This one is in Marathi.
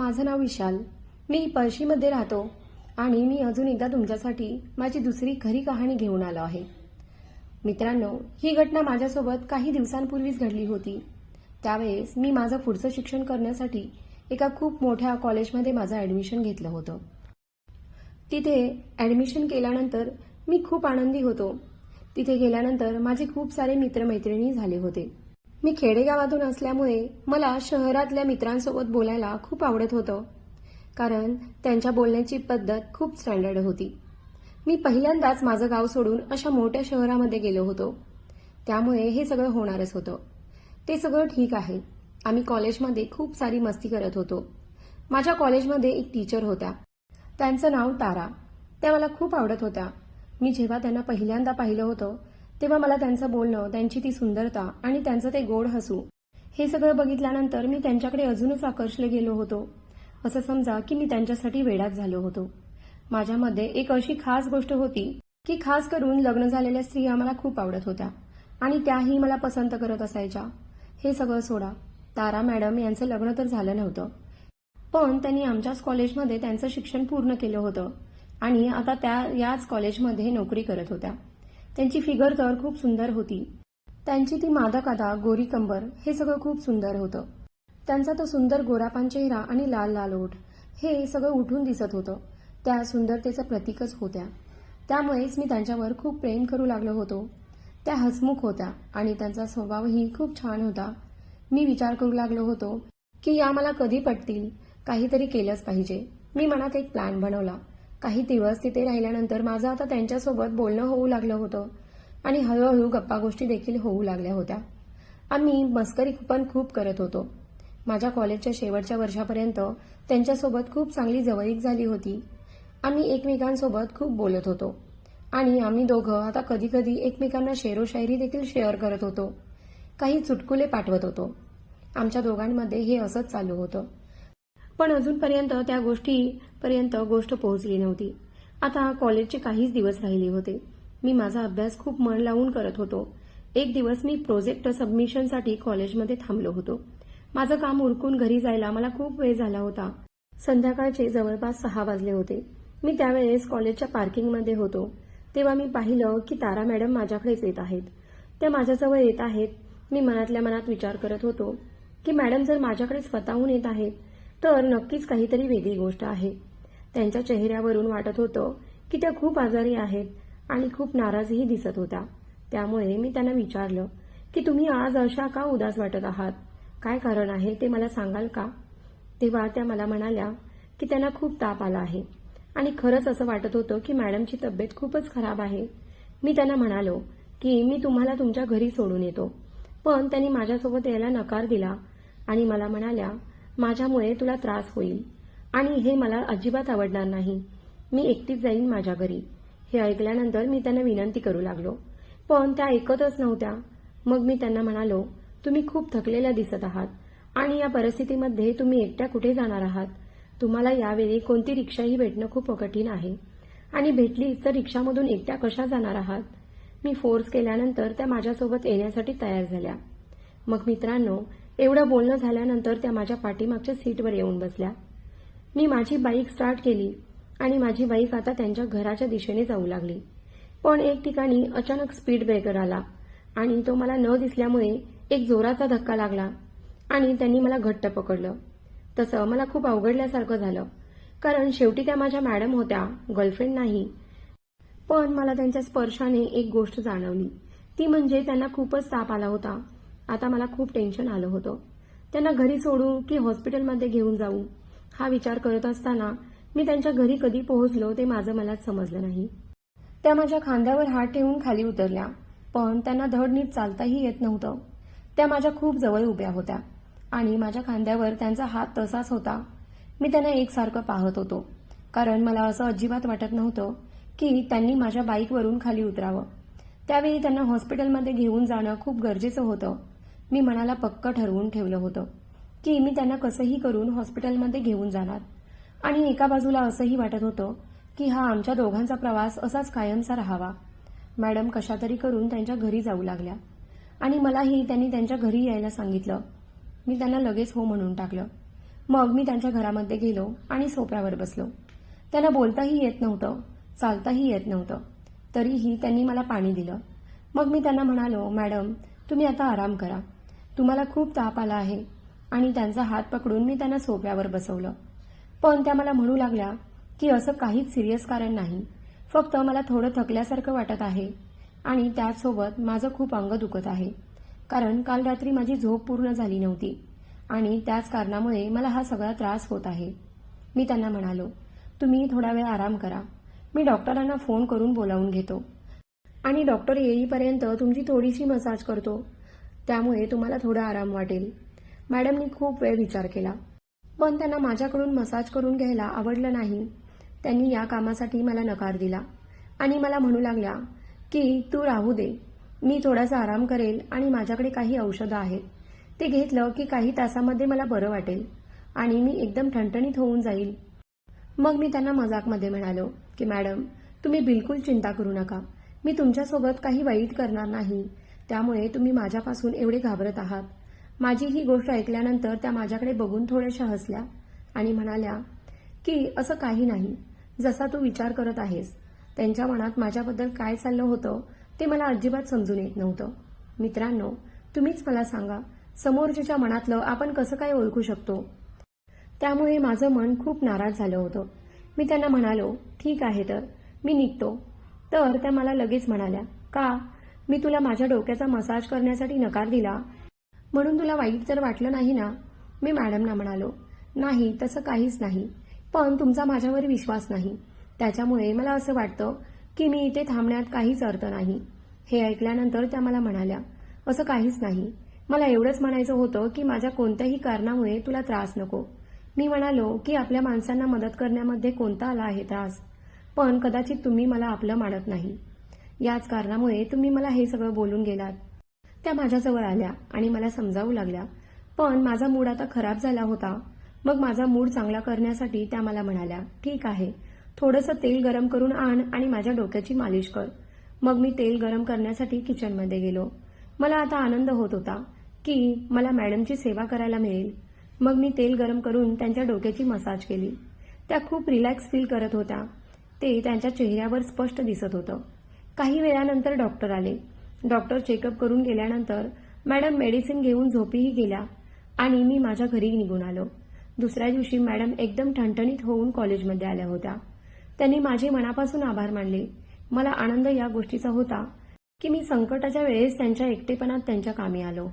माझं नाव विशाल. मी पळशीमध्ये राहतो आणि मी अजून एकदा तुमच्यासाठी माझी दुसरी खरी कहाणी घेऊन आलो आहे. मित्रांनो ही घटना माझ्यासोबत काही दिवसांपूर्वीच घडली होती. त्यावेळेस मी माझं पुढचं शिक्षण करण्यासाठी एका खूप मोठ्या कॉलेजमध्ये माझं ॲडमिशन घेतलं होतं. तिथे ॲडमिशन केल्यानंतर मी खूप आनंदी होतो. तिथे गेल्यानंतर माझे खूप सारे मित्रमैत्रिणी झाले होते. मी खेडेगावातून असल्यामुळे मला शहरातल्या मित्रांसोबत बोलायला खूप आवडत होतं. कारण त्यांच्या बोलण्याची पद्धत खूप स्टँडर्ड होती. मी पहिल्यांदाच माझं गाव सोडून अशा मोठ्या शहरामध्ये गेलो होतो. त्यामुळे हे सगळं होणारच होतं. ते सगळं ठीक आहे. आम्ही कॉलेजमध्ये खूप सारी मस्ती करत होतो. माझ्या कॉलेजमध्ये एक टीचर होत्या त्यांचं नाव तारा. त्या मला खूप आवडत होत्या. मी जेव्हा त्यांना पहिल्यांदा पाहिलं होतं तेव्हा मला त्यांचं बोलणं त्यांची ती सुंदरता आणि त्यांचं ते गोड हसू हे सगळं बघितल्यानंतर मी त्यांच्याकडे अजूनच आकर्षले गेलो होतो. असं समजा की मी त्यांच्यासाठी वेडाच झालो होतो. माझ्यामध्ये एक अशी खास गोष्ट होती की खास करून लग्न झालेल्या स्त्रिया मला खूप आवडत होत्या आणि त्याही मला पसंत करत असायच्या. हे सगळं सोडा. तारा मॅडम यांचं लग्न तर झालं नव्हतं. पण त्यांनी आमच्याच कॉलेजमध्ये त्यांचं शिक्षण पूर्ण केलं होतं आणि आता त्या याच कॉलेजमध्ये नोकरी करत होत्या. त्यांची फिगर तर खूप सुंदर होती. त्यांची ती मादक अदा गोरी कंबर हे सगळं खूप सुंदर होतं. त्यांचा तो सुंदर गोरापान चेहरा आणि लाल लाल ओठ हे सगळं उठून दिसत होतं. त्या सुंदरतेचं प्रतीकच होत्या. त्यामुळेच मी त्यांच्यावर खूप प्रेम करू लागलो होतो. त्या हसमुख होत्या आणि त्यांचा स्वभावही खूप छान होता. मी विचार करू लागलो होतो की या मला कधी पटतील? काहीतरी केलंच पाहिजे. मी मनात एक प्लॅन बनवला. काही दिवस तिथे राहिल्यानंतर माझं आता त्यांच्यासोबत बोलणं होऊ लागलं होतं. आणि हळूहळू गप्पा गोष्टी देखील होऊ लागल्या होत्या. आम्ही मस्करी पण खूप करत होतो. माझ्या कॉलेजच्या शेवटच्या वर्षापर्यंत त्यांच्यासोबत खूप चांगली जवळीक झाली होती. आम्ही एकमेकांसोबत खूप बोलत होतो. आणि आम्ही दोघं आता कधी कधी एकमेकांना शेरोशायरी देखील शेअर करत होतो. काही चुटकुले पाठवत होतो. आमच्या दोघांमध्ये हे असंच चालू होतं. पण अजूनपर्यंत त्या गोष्टीपर्यंत गोष्ट पोहोचली नव्हती. आता कॉलेजचे काहीच दिवस राहिले होते. मी माझा अभ्यास खूप मन लावून करत होतो. एक दिवस मी प्रोजेक्ट सबमिशनसाठी कॉलेजमध्ये थांबलो होतो. माझं काम उरकून घरी जायला मला खूप वेळ झाला होता. संध्याकाळचे जवळपास सहा वाजले होते. मी त्यावेळेस कॉलेजच्या पार्किंगमध्ये होतो. तेव्हा मी पाहिलं की तारा मॅडम माझ्याकडेच येत आहेत. त्या माझ्याजवळ येत आहेत. मी मनातल्या मनात विचार करत होतो की मॅडम जर माझ्याकडे स्वतःहून येत आहेत तर नक्कीच काहीतरी वेगळी गोष्ट आहे. त्यांच्या चेहऱ्यावरून वाटत होतं की त्या खूप आजारी आहेत आणि खूप नाराजही दिसत होता त्यामुळे मी त्यांना विचारलं की तुम्ही आज अशा का उदास वाटत आहात? काय कारण आहे ते मला सांगाल का? तेव्हा त्या मला म्हणाल्या की त्यांना खूप ताप आला आहे आणि खरंच असं वाटत होतं की मॅडमची तब्येत खूपच खराब आहे. मी त्यांना म्हणालो की मी तुम्हाला तुमच्या घरी सोडून येतो. पण त्यांनी माझ्यासोबत यायला नकार दिला आणि मला म्हणाल्या माझ्यामुळे तुला त्रास होईल. आणि हे मला अजिबात आवडणार नाही. मी एकटीच जाईन माझ्या घरी. हे ऐकल्यानंतर मी त्यांना विनंती करू लागलो. पण त्या ऐकतच नव्हत्या. मग मी त्यांना म्हणालो तुम्ही खूप थकलेल्या दिसत आहात आणि या परिस्थितीमध्ये तुम्ही एकट्या कुठे जाणार आहात? तुम्हाला यावेळी कोणती रिक्षाही भेटणं खूप कठीण आहे. आणि भेटलीच तर रिक्षामधून एकट्या कशा जाणार आहात? मी फोर्स केल्यानंतर त्या माझ्यासोबत येण्यासाठी तयार झाल्या. मग मित्रांनो एवढं बोलणं झाल्यानंतर त्या माझ्या पाठीमागच्या सीटवर येऊन बसल्या. मी माझी बाईक स्टार्ट केली आणि माझी बाईक आता त्यांच्या घराच्या दिशेने जाऊ लागली. पण एक ठिकाणी अचानक स्पीड ब्रेकर आला आणि तो मला न दिसल्यामुळे एक जोराचा धक्का लागला आणि त्यांनी मला घट्ट पकडलं. तसं मला खूप अवघडल्यासारखं झालं कारण शेवटी त्या माझ्या मॅडम होत्या गर्लफ्रेंड नाही. पण मला त्यांच्या स्पर्शाने एक गोष्ट जाणवली. ती म्हणजे त्यांना खूपच ताप आला होता. आता मला खूप टेन्शन आलं होतं. त्यांना घरी सोडू की हॉस्पिटलमध्ये घेऊन जाऊ हा विचार करत असताना मी त्यांच्या घरी कधी पोहोचलो ते माझं मलाच समजलं नाही. त्या माझ्या खांद्यावर हात ठेवून खाली उतरल्या पण त्यांना धड नीट चालताही येत नव्हतं. त्या माझ्या खूप जवळ उभ्या होत्या आणि माझ्या खांद्यावर त्यांचा हात तसाच होता. मी त्यांना एकसारखं पाहत होतो कारण मला असं अजिबात वाटत नव्हतं की त्यांनी माझ्या बाईकवरून खाली उतरावं. त्यावेळी त्यांना हॉस्पिटलमध्ये घेऊन जाणं खूप गरजेचं होतं. मी मनाला पक्क ठरवून ठेवलं होतं की मी त्यांना कसंही करून हॉस्पिटलमध्ये घेऊन जाणार. आणि एका बाजूला असंही वाटत होतं की हा आमच्या दोघांचा प्रवास असाच कायमचा राहावा. मॅडम कशातरी करून त्यांच्या घरी जाऊ लागल्या. आणि मलाही त्यांनी त्यांच्या घरी यायला सांगितलं. मी त्यांना लगेच हो म्हणून टाकलं. मग मी त्यांच्या घरामध्ये गेलो आणि सोप्यावर बसलो. त्यांना बोलताही येत नव्हतं चालताही येत नव्हतं. तरीही त्यांनी मला पाणी दिलं. मग मी त्यांना म्हणालो मॅडम तुम्ही आता आराम करा. तुम्हाला खूप ताप आला आहे. आणि त्यांचा हात पकडून मी त्यांना सोफ्यावर बसवलं. पण त्या मला म्हणू लागल्या की असं काहीच सिरियस कारण नाही. फक्त मला थोडं थकल्यासारखं वाटत आहे. आणि त्याचसोबत माझं खूप अंग दुखत आहे. कारण काल रात्री माझी झोप पूर्ण झाली नव्हती. आणि त्याच कारणामुळे मला हा सगळा त्रास होत आहे. मी त्यांना म्हणालो तुम्ही थोडा वेळ आराम करा. मी डॉक्टरांना फोन करून बोलावून घेतो. आणि डॉक्टर येईपर्यंत तुमची थोडीशी मसाज करतो. त्यामुळे तुम्हाला थोडा आराम वाटेल. मॅडमनी खूप वेळ विचार केला. पण त्यांना माझ्याकडून मसाज करून घ्यायला आवडलं नाही. त्यांनी या कामासाठी मला नकार दिला. आणि मला म्हणू लागल्या की तू राहू दे. मी थोडासा आराम करेल आणि माझ्याकडे काही औषधं आहेत. ते घेतलं की काही तासामध्ये मला बरं वाटेल. आणि मी एकदम ठणठणीत होऊन जाईल. मग मी त्यांना मजाकमध्ये म्हणालो की मॅडम तुम्ही बिलकुल चिंता करू नका. मी तुमच्यासोबत काही वाईट करणार नाही. त्यामुळे तुम्ही माझ्यापासून एवढे घाबरत आहात. माझी ही गोष्ट ऐकल्यानंतर त्या माझ्याकडे बघून थोड्याशा हसल्या आणि म्हणाल्या की असं काही नाही. जसा तू विचार करत आहेस त्यांच्या मनात माझ्याबद्दल काय चाललं होतं ते मला अजिबात समजून येत नव्हतं. मित्रांनो तुम्हीच मला सांगा समोरच्याच्या मनातलं आपण कसं काय ओळखू शकतो? त्यामुळे माझं मन खूप नाराज झालं होतं. मी त्यांना म्हणालो ठीक आहे तर. मी निघतो. तर त्या मला लगेच म्हणाल्या का? मी तुला माझ्या डोक्याचा मसाज करण्यासाठी नकार दिला. म्हणून तुला वाईट तर वाटलं नाही ना मी मॅडमना म्हणालो नाही तसं काहीच नाही. पण तुमचा माझ्यावर विश्वास नाही. त्याच्यामुळे मला असं वाटतं की मी इथे थांबण्यात काहीच अर्थ नाही. हे ऐकल्यानंतर त्या मला म्हणाल्या असं काहीच नाही. मला एवढंच म्हणायचं होतं की माझ्या कोणत्याही कारणामुळे तुला त्रास नको. मी म्हणालो की आपल्या माणसांना मदत करण्यामध्ये कोणता आला आहे त्रास. पण कदाचित तुम्ही मला आपलं मानत नाही. याच कारणामुळे तुम्ही मला हे सगळं बोलून गेलात. त्या माझ्याजवळ आल्या आणि मला समजावू लागल्या. पण माझा मूड आता खराब झाला होता. मग माझा मूड चांगला करण्यासाठी त्या मला म्हणाल्या ठीक आहे. थोडंसं तेल गरम करून आण आणि माझ्या डोक्याची मालिश कर. मग मी तेल गरम करण्यासाठी किचनमध्ये गेलो. मला आता आनंद होत होता की मला मॅडमची सेवा करायला मिळेल. मग मी तेल गरम करून त्यांच्या डोक्याची मसाज केली. त्या खूप रिलॅक्स फील करत होत्या. ते त्यांच्या चेहऱ्यावर स्पष्ट दिसत होतं. काही वेळानंतर डॉक्टर आले. डॉक्टर चेकअप करून गेल्यानंतर मॅडम मेडिसिन घेऊन झोपीही गेल्या आणि मी माझ्या घरी निघून आलो. दुसऱ्या दिवशी मॅडम एकदम ठणठणीत होऊन कॉलेजमध्ये आल्या होत्या. त्यांनी माझे मनापासून आभार मानले. मला आनंद या गोष्टीचा होता की मी संकटाच्या वेळेस त्यांच्या एकटेपणात त्यांच्या कामी आलो.